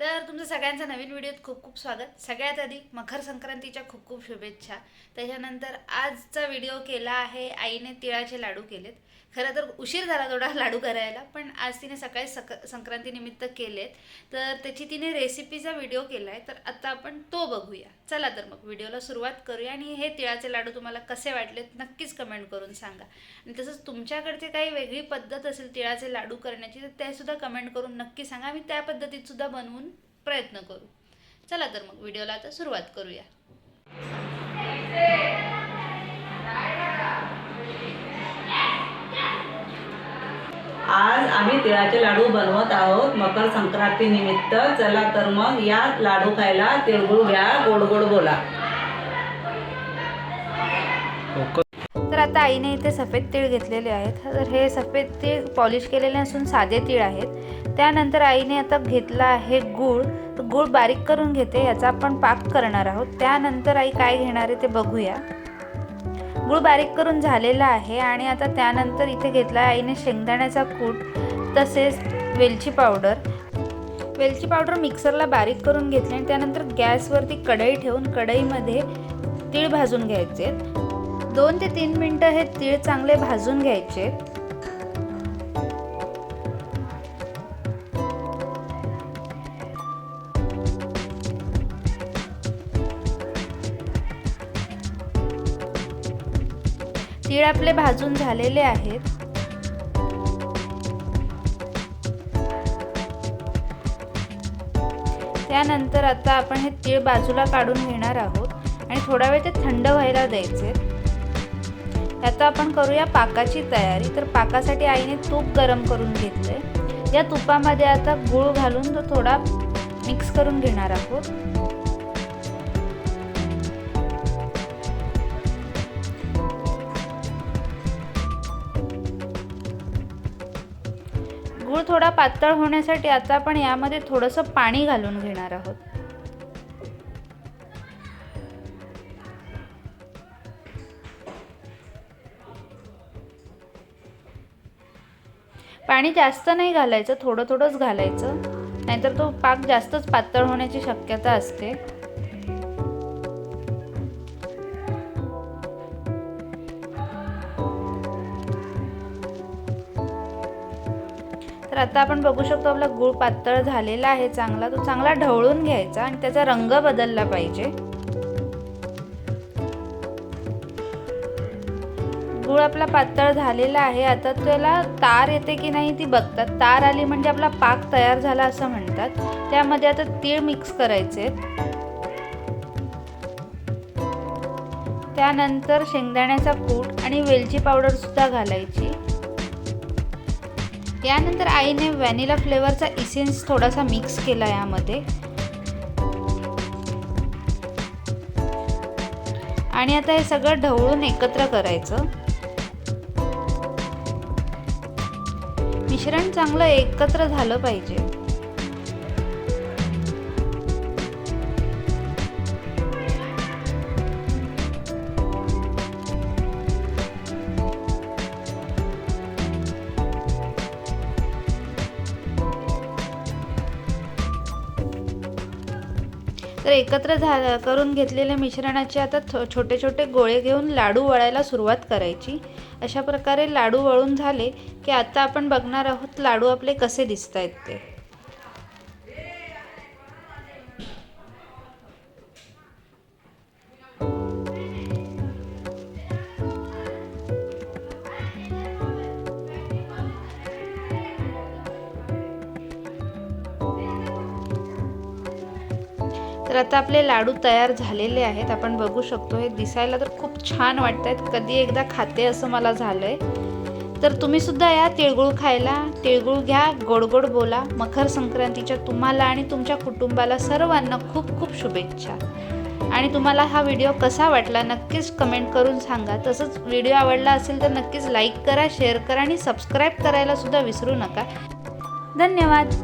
तर तुमचं सगळ्यांचं नवीन व्हिडिओत खूप खूप स्वागत. सगळ्यात आधी मकर संक्रांतीच्या खूप खूप शुभेच्छा. त्याच्यानंतर आजचा व्हिडिओ केला आहे आईने तिळाचे लाडू केलेत. खरं तर उशीर झाला थोडा लाडू करायला पण आज तिने सकाळी सक संक्रांतीनिमित्त केलेत. तर त्याची तिने रेसिपीचा व्हिडिओ केला आहे तर आता आपण तो बघूया. चला तर मग व्हिडिओला सुरुवात करूया आणि हे तिळाचे लाडू तुम्हाला कसे वाटलेत नक्कीच कमेंट करून सांगा. आणि तसंच तुमच्याकडचे काही वेगळी पद्धत असेल तिळाचे लाडू करण्याची तर ते सुद्धा कमेंट करून नक्की सांगा. आम्ही त्या पद्धतीत सुद्धा बनवून प्रयत्न करू. चला तर मग व्हिडिओला आता सुरुवात करूया. आज आम्ही तिळाचे लाडू बनवत आहोत मकर संक्रांती निमित्त. चला तर मग या लाडू खायला तिळगुळ घ्या गोड गोड बोला. तर आता आईने इथे सफेद तीळ घेतलेले आहेत. तर हे सफेद तीळ पॉलिश केलेले असून साधे तीळ आहेत. त्यानंतर आईने आता घेतला आहे गूळ. तर गूळ बारीक करून घेते याचा आपण पाक करणार आहोत. त्यानंतर आई काय घेणार आहे ते बघूया. गूळ बारीक करून झालेला आहे आणि आता त्यानंतर इथे घेतला आहे आईने शेंगदाण्याचा कूट तसेच वेलची पावडर. वेलची पावडर मिक्सरला बारीक करून घेतली आणि त्यानंतर गॅसवरती कढई ठेवून कढईमध्ये तीळ भाजून घ्यायचे. दोन ते तीन मिनटं हे तीळ चांगले भाजून घ्यायचे. तीळ आपले भाजून झालेले आहेत. त्यानंतर आता आपण हे तीळ बाजूला काढून घेणार आहोत आणि थोडा वेळ ते थंड व्हायला द्यायचे. आता आपण करूया पाकाची तयारी. तर पाकासाठी आईने तूप गरम करून घेतलंय. या तुपामध्ये आता गूळ घालून तो थोडा मिक्स करून घेणार आहोत. गूळ थोडा पातळ होण्यासाठी आता आपण यामध्ये थोडंसं पाणी घालून घेणार आहोत. पाणी जास्त नाही घालायचं थोडं थोडंच घालायचं. नाहीतर तो पाक जास्तच पातळ होण्याची शक्यता असते. तर आता आपण बघू शकतो आपला गूळ पातळ झालेला आहे चांगला. तो चांगला ढवळून घ्यायचा आणि त्याचा रंग बदलला पाहिजे. गूळ आपला पातळ झालेला आहे. आता त्याला तार येते की नाही ती बघतात. तार आली म्हणजे आपला पाक तयार झाला असं म्हणतात. त्यामध्ये आता तीळ मिक्स करायचे. त्यानंतर शेंगदाण्याचा कूट आणि वेलची पावडर सुद्धा घालायची. यानंतर आईने व्हॅनिला फ्लेवरचा इसेन्स थोडासा मिक्स केला यामध्ये. आणि आता हे सगळं ढवळून एकत्र करायचं. मिश्रण चांगलं एकत्र झालं पाहिजे. तर एकत्र झा करून घेतलेल्या मिश्रणाचे आता थो छोटे छोटे गोळे घेऊन लाडू वळायला सुरुवात करायची. अशा प्रकारे लाडू वळून झाले की आता आपण बघणार आहोत लाडू आपले कसे दिसत आहेत ते. तर आता आपले लाडू तयार झालेले आहेत. आपण बघू शकतो हे दिसायला तर खूप छान वाटत आहेत कधी एकदा खाते असं मला झालंय. तर तुम्ही सुद्धा या तिळगुळ खायला. तिळगुळ घ्या गोड गोड बोला. मकर संक्रांतीच्या तुम्हाला आणि तुमच्या कुटुंबाला सर्वांना खूप खूप शुभेच्छा. आणि तुम्हाला हा व्हिडिओ कसा वाटला नक्कीच कमेंट करून सांगा. तसंच व्हिडिओ आवडला असेल तर नक्कीच लाईक करा शेअर करा आणि सबस्क्राईब करायला सुद्धा विसरू नका. धन्यवाद.